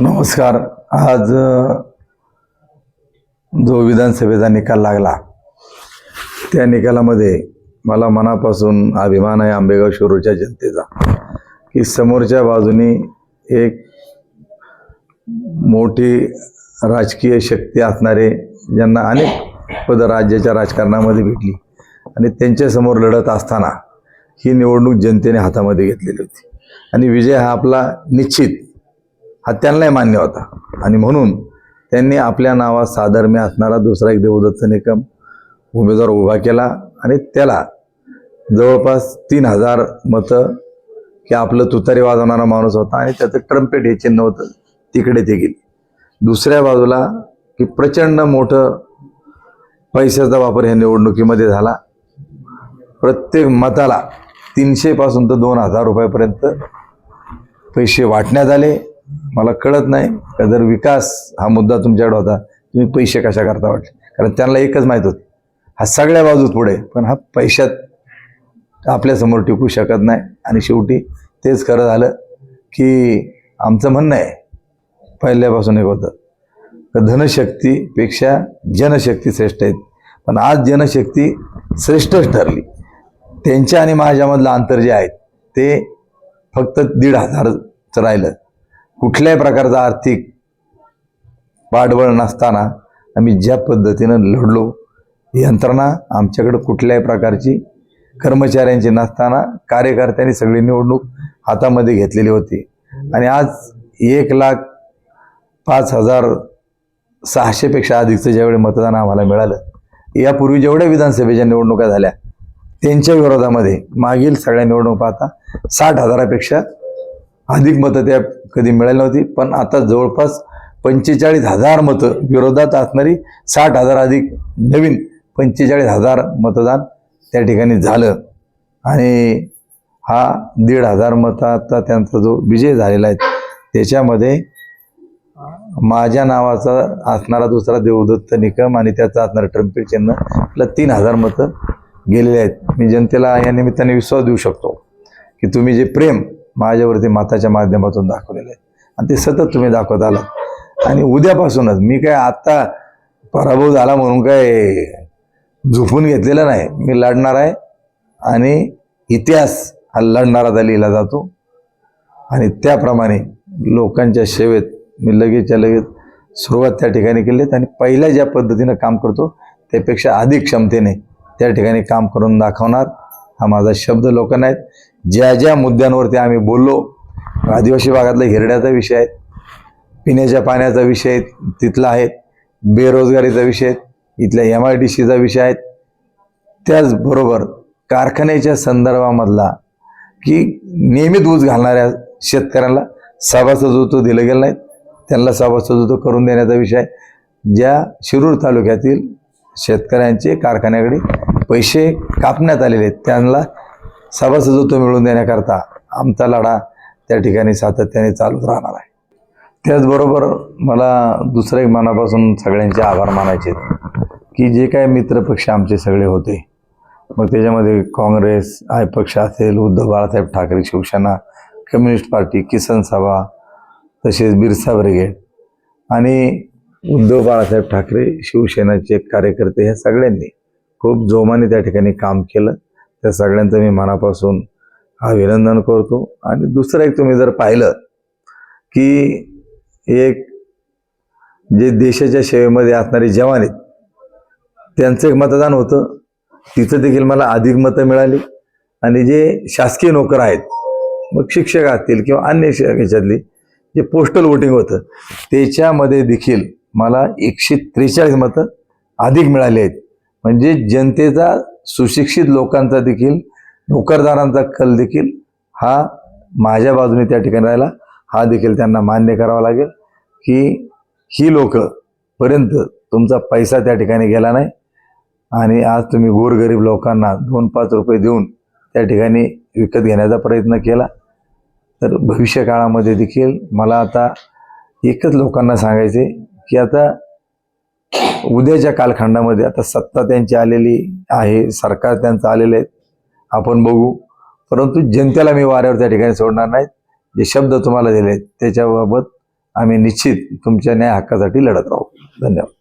नमस्कार. आज जो विधानसभेचा निकाल लागला त्या निकालामध्ये मला मनापासून अभिमान आहे आंबेगाव शिरूरच्या जनतेचा की समोरच्या बाजूनी एक मोठी राजकीय शक्ती असणारे ज्यांना अनेक पद राज्याच्या राजकारणामध्ये भेटली आणि त्यांच्यासमोर लढत असताना ही निवडणूक जनतेने हातामध्ये घेतलेली होती. आणि विजय हा आपला निश्चित हा त्यांनाही मान्य होता. आणि म्हणून त्यांनी आपल्या नावात साधर्म्य असणारा दुसरा एक देवदत्त निकम उमेदवार उभा केला आणि त्याला जवळपास तीन हजार मतं की आपलं तुतारी वाजवणारा माणूस होता आणि त्याचं ट्रम्पेट हे चिन्ह होतं. तिकडे ते गेले. दुसऱ्या बाजूला की प्रचंड मोठं पैशाचा वापर ह्या निवडणुकीमध्ये झाला. प्रत्येक मताला तीनशेपासून तर दोन हजार रुपयापर्यंत पैसे वाटण्यात आले. मला कळत नाही. का जर विकास हा मुद्दा तुमच्याकडे होता. तुम्ही पैसे कशा करता वाटले? कारण त्यांना एकच माहीत होतं. हा सगळ्या बाजूत पुढे पण हा पैशात आपल्यासमोर टिकू शकत नाही. आणि शेवटी तेच खरं झालं की आमचं म्हणणं आहे. पहिल्यापासून एक होतं का धनशक्तीपेक्षा जनशक्ती श्रेष्ठ आहेत. पण आज जनशक्ती श्रेष्ठच ठरली. त्यांच्या आणि माझ्यामधलं अंतर जे आहे ते फक्त दीड हजारचं राहिलं. कुठल्याही प्रकारचा आर्थिक पाठबळ नसताना आम्ही ज्या पद्धतीनं लढलो यंत्रणा आमच्याकडं कुठल्याही प्रकारची कर्मचाऱ्यांची नसताना कार्यकर्त्यांनी सगळी निवडणूक हातामध्ये घेतलेली होती. आणि आज एक लाख पाच हजार सहाशेपेक्षा अधिकचं ज्यावेळी मतदान आम्हाला मिळालं यापूर्वी जेवढ्या विधानसभेच्या निवडणुका झाल्या त्यांच्या विरोधामध्ये मागील सगळ्या निवडणूक पाहता साठ हजारापेक्षा अधिक मतं त्या कधी मिळाली नव्हती. पण आता जवळपास पंचेचाळीस हजार मतं विरोधात असणारी साठ हजार अधिक नवीन पंचेचाळीस हजार मतदान त्या ठिकाणी झालं. आणि हा दीड हजार मताचा त्यांचा जो विजय झालेला आहे त्याच्यामध्ये माझ्या नावाचा असणारा दुसरा देवदत्त निकम आणि त्याचा असणारा ट्रम्पेट चिन्ह आपलं तीन हजार मतं गेलेले आहेत. मी जनतेला या निमित्ताने विश्वास देऊ शकतो की तुम्ही जे प्रेम माझ्यावरती माताच्या माध्यमातून दाखवलेलं आहे आणि ते सतत तुम्ही दाखवत आलात. आणि उद्यापासूनच मी काय आत्ता पराभव झाला म्हणून काय झोपून घेतलेलं नाही. मी लढणार आहे आणि इतिहास हा लढणारा त्या लिहिला जातो. आणि त्याप्रमाणे लोकांच्या सेवेत मी लगेचच्या लगेच सुरुवात त्या ठिकाणी केली आणि पहिल्या ज्या पद्धतीनं काम करतो त्यापेक्षा अधिक क्षमतेने त्या ठिकाणी काम करून दाखवणार हा माझा शब्द लोकांना आहेत. ज्या ज्या मुद्द्यांवरती आम्ही बोललो आदिवासी भागातला हिरड्याचा विषय आहे पिण्याच्या पाण्याचा विषय तिथला आहे बेरोजगारीचा विषय इथल्या एम आय डी सीचा विषय आहे त्याचबरोबर कारखान्याच्या संदर्भामधला की नियमित ऊस घालणाऱ्या शेतकऱ्यांना सभासदत्व दिलं गेलं नाही त्यांना सभासदत्व करून देण्याचा विषय ज्या शिरूर तालुक्यातील शेतकऱ्यांचे कारखान्याकडे पैसे कापण्यात आलेले आहेत त्यांना सभासदत्व मिळवून देण्याकरता आमचा लढा त्या ठिकाणी सातत्याने चालूच राहणार आहे. त्याचबरोबर मला दुसऱ्या एक मनापासून सगळ्यांचे आभार मानायचे आहेत की जे काय मित्रपक्ष आमचे सगळे होते मग त्याच्यामध्ये काँग्रेस आय पक्ष असेल उद्धव बाळासाहेब ठाकरे शिवसेना कम्युनिस्ट पार्टी किसन सभा तसेच बिरसा ब्रिगेड आणि उद्धव बाळासाहेब ठाकरे शिवसेनाचे कार्यकर्ते ह्या सगळ्यांनी खूप जोमाने त्या ठिकाणी काम केलं. त्या सगळ्यांचं मी मनापासून अभिनंदन करतो. आणि दुसरं एक तुम्ही जर पाहिलं की एक जे देशाच्या सेवेमध्ये असणारे जवान आहेत त्यांचं एक मतदान होतं. तिथं देखील मला अधिक मतं मिळाली. आणि जे शासकीय नोकर आहेत मग शिक्षक असतील किंवा अन्य श- ह्याच्यातली जे पोस्टल वोटिंग होतं त्याच्यामध्ये देखील मला एकशे त्रेचाळीस मतं अधिक मिळाली आहेत. म्हणजे जनतेचा सुशिक्षित लोकांचा देखील नोकरदारांचा कल देखील हा माझ्या बाजूने त्या ठिकाणी राहिला. हा देखील त्यांना मान्य करावा लागेल. की ही लोक पर्यंत तुमचा पैसा त्या ठिकाणी गेला नाही. आणि आज तुम्ही गोरगरीब लोकांना दोन पाच रुपये देऊन त्या ठिकाणी विकत घेण्याचा प्रयत्न केला. तर भविष्य काळामध्ये देखील मला आता एकच लोकांना सांगायचे की आता उद्याच्या कालखंडामध्ये आता सत्ता त्यांची आलेली आहे सरकार त्यांचं आलेलं आहे आपण बघू. परंतु जनतेला मी वाऱ्यावर त्या ठिकाणी सोडणार नाहीत जे शब्द तुम्हाला दिले त्याच्याबाबत आम्ही निश्चित तुमच्या न्याय हक्कासाठी लढत राहू. धन्यवाद.